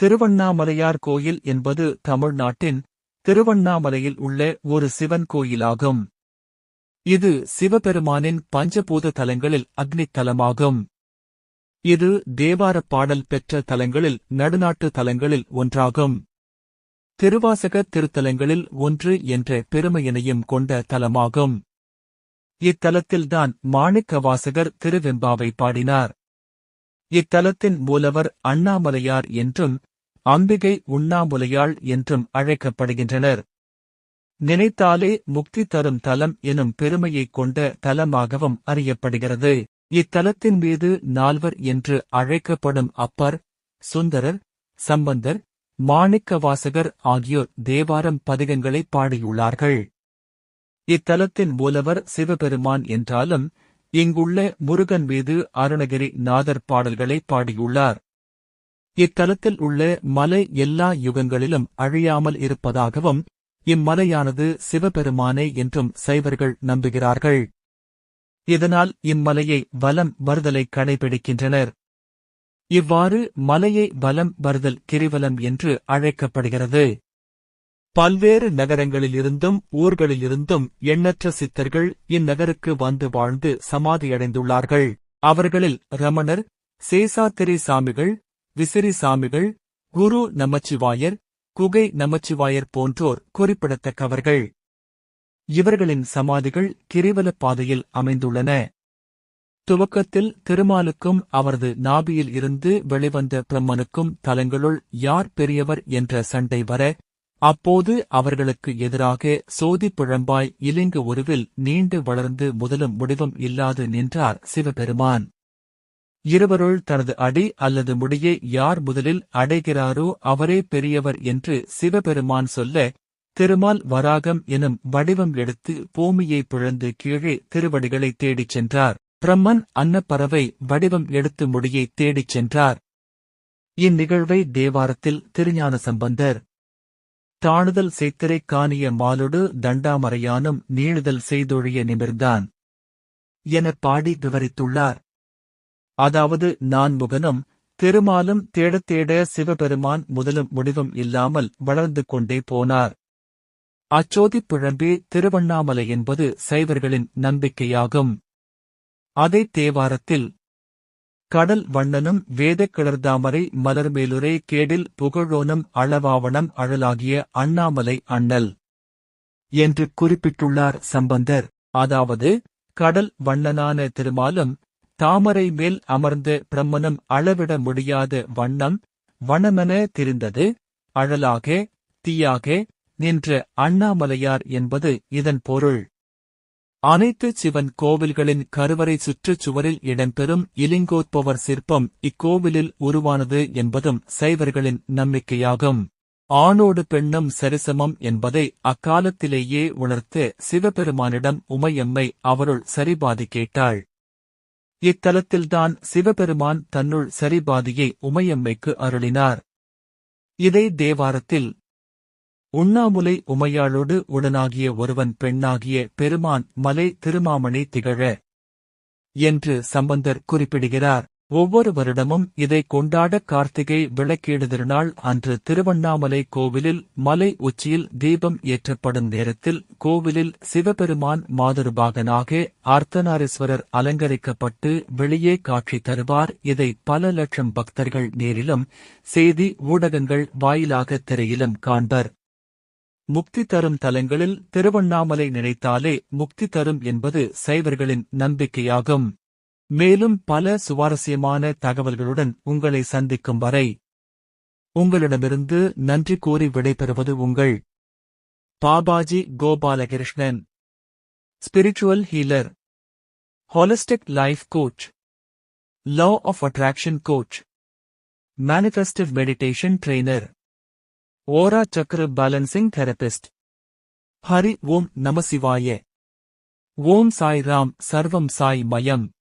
திருவண்ணாமலையார் கோயில் என்பது தமிழ்நாட்டின் திருவண்ணாமலையில் உள்ள ஒரு சிவன் கோயிலாகும். இது சிவபெருமானின் பஞ்சபூத தலங்களில் அக்னித் தலமாகும். இது தேவாரப் பாடல் பெற்ற தலங்களில் நடுநாட்டு தலங்களில் ஒன்றாகும். திருவாசக திருத்தலங்களில் ஒன்று என்ற பெருமையினையும் கொண்ட தலமாகும். இத்தலத்தில்தான் மாணிக்கவாசகர் திருவெம்பாவை பாடினார். இத்தலத்தின் மூலவர் அண்ணாமலையார் என்றும் அம்பிகை உண்ணாமுலையாள் என்றும் அழைக்கப்படுகின்றனர். நினைத்தாலே முக்தி தரும் தலம் எனும் பெருமையைக் கொண்ட தலமாகவும் அறியப்படுகிறது. இத்தலத்தின் மீது நால்வர் என்று அழைக்கப்படும் அப்பர் சுந்தரர் சம்பந்தர் மாணிக்கவாசகர் ஆகியோர் தேவாரம் பதிகங்களை பாடியுள்ளார்கள். இத்தலத்தின் மூலவர் சிவபெருமான் என்றாலும் இங்குள்ள முருகன் மீது அருணகிரி நாதர் பாடல்களை பாடியுள்ளார். இத்தலத்தில் உள்ள மலை எல்லா யுகங்களிலும் அழியாமல் இருப்பதாகவும் இம்மலையானது சிவபெருமானே என்றும் சைவர்கள் நம்புகிறார்கள். இதனால் இம்மலையை வலம் வருதலை கடைபிடிக்கின்றனர். இவ்வாறு மலையை வலம் வருதல் கிரிவலம் என்று அழைக்கப்படுகிறது. பல்வேறு நகரங்களிலிருந்தும் ஊர்களிலிருந்தும் எண்ணற்ற சித்தர்கள் இந்நகருக்கு வந்து வாழ்ந்து சமாதியடைந்துள்ளார்கள். அவர்களில் ரமணர் சேசாத்திரி சாமிகள் விசிறி சாமிகள் குரு நமச்சிவாயர் குகை நமச்சிவாயர் போன்றோர் குறிப்பிடத்தக்கவர்கள். இவர்களின் சமாதிகள் கிரிவலப் பாதையில் அமைந்துள்ளன. துவக்கத்தில் திருமாலுக்கும் அவரது நாபியில் இருந்து வெளிவந்த பிரம்மனுக்கும் தலங்களுள் யார் பெரியவர் என்ற சண்டை வர அப்போது அவர்களுக்கு எதிராக சோதி பிழம்பாய் இலிங்கு உருவில் நீண்டு வளர்ந்து முதலும் முடிவும் இல்லாது நின்றார் சிவபெருமான். இருவருள் தனது அடி அல்லது முடியை யார் முதலில் அடைகிறாரோ அவரே பெரியவர் என்று சிவபெருமான் சொல்ல திருமால் வராகம் எனும் வடிவம் எடுத்து பூமியை பிழந்து கீழே திருவடிகளை தேடிச் சென்றார். பிரம்மன் அன்னப்பறவை வடிவம் எடுத்து முடியை தேடிச் சென்றார். இந்நிகழ்வை தேவாரத்தில் திருஞான சம்பந்தர் தாணுதல் செய்திரை காணிய மாலுடு தண்டாமறையானும் நீளுதல் செய்தொழிய நிமிர்ந்தான். எனப் பாடி விவரித்துள்ளார். அதாவது நான் முகனும் திருமாலும் தேடத் தேட சிவபெருமான் முதலும் முடிவும் இல்லாமல் வளர்ந்து கொண்டே போனார். அச்சோதிப் பிழம்பி திருவண்ணாமலை என்பது சைவர்களின் நம்பிக்கையாகும். அதை தேவாரத்தில் கடல் வண்ணனும் வேதக்கிளர்தாமரை மலர்மேலுரை கேடில் புகழோனும் அளவாவணம் அழலாகிய அண்ணாமலை அண்ணல். என்று குறிப்பிட்டுள்ளார் சம்பந்தர். அதாவது கடல் வண்ணனான திருமாலும் தாமரை மேல் அமர்ந்த பிரம்மனும் அளவிட முடியாத வண்ணம் வனமென தெரிந்தது. அழலாக தீயாக நின்ற அண்ணாமலையார் என்பது இதன் பொருள். அனைத்து சிவன் கோவில்களின் கருவறை சுற்றுச்சுவரில் இடம்பெறும் இலிங்கோத்பவர் சிற்பம் இக்கோவிலில் உருவானது என்பதும் சைவர்களின் நம்பிக்கையாகும். ஆணோடு பெண்ணும் சரிசமம் என்பதை அக்காலத்திலேயே உணர்த்து சிவபெருமானிடம் உமையம்மை அவருள் சரிபாதி கேட்டாள். இத்தலத்தில்தான் சிவபெருமான் தன்னுள் சரிபாதியை உமையம்மைக்கு அருளினார். இதை தேவாரத்தில் உண்ணாமுலை உமையாளோடு உடனாகிய ஒருவன் பெண்ணாகிய பெருமான் மலை திருமாமணி திகழ என்று சம்பந்தர் குறிப்பிடுகிறார். ஒவ்வொரு வருடமும் இதை கொண்டாட கார்த்திகை விளக்கீடு திருநாள் அன்று திருவண்ணாமலை கோவிலில் மலை உச்சியில் தீபம் ஏற்றப்படும் நேரத்தில் கோவிலில் சிவபெருமான் மாதுருபாகனாக அர்த்தநாரீஸ்வரர் அலங்கரிக்கப்பட்டு வெளியே காட்சி தருவார். இதை பல லட்சம் பக்தர்கள் நேரிலும் செய்தி ஊடகங்கள் வாயிலாக திரையிலும் காண்பர். முக்தி தரும் தலங்களில் திருவண்ணாமலை நினைத்தாலே முக்தி தரும் என்பது சைவர்களின் நம்பிக்கையாகும். மேலும் பல சுவாரஸ்யமான தகவல்களுடன் உங்களை சந்திக்கும் வரை உங்களிடமிருந்து நன்றி கூறி விடைபெறுவது உங்கள் Babaji Gopalakrishnan spiritual healer holistic life coach law of attraction coach manifestive meditation trainer aura சக்கர பேலன்சிங் தெரபிஸ்ட். ஹரி ஓம் நமசிவாய ஓம் சாய் ராம் சர்வம் சாய் மயம்.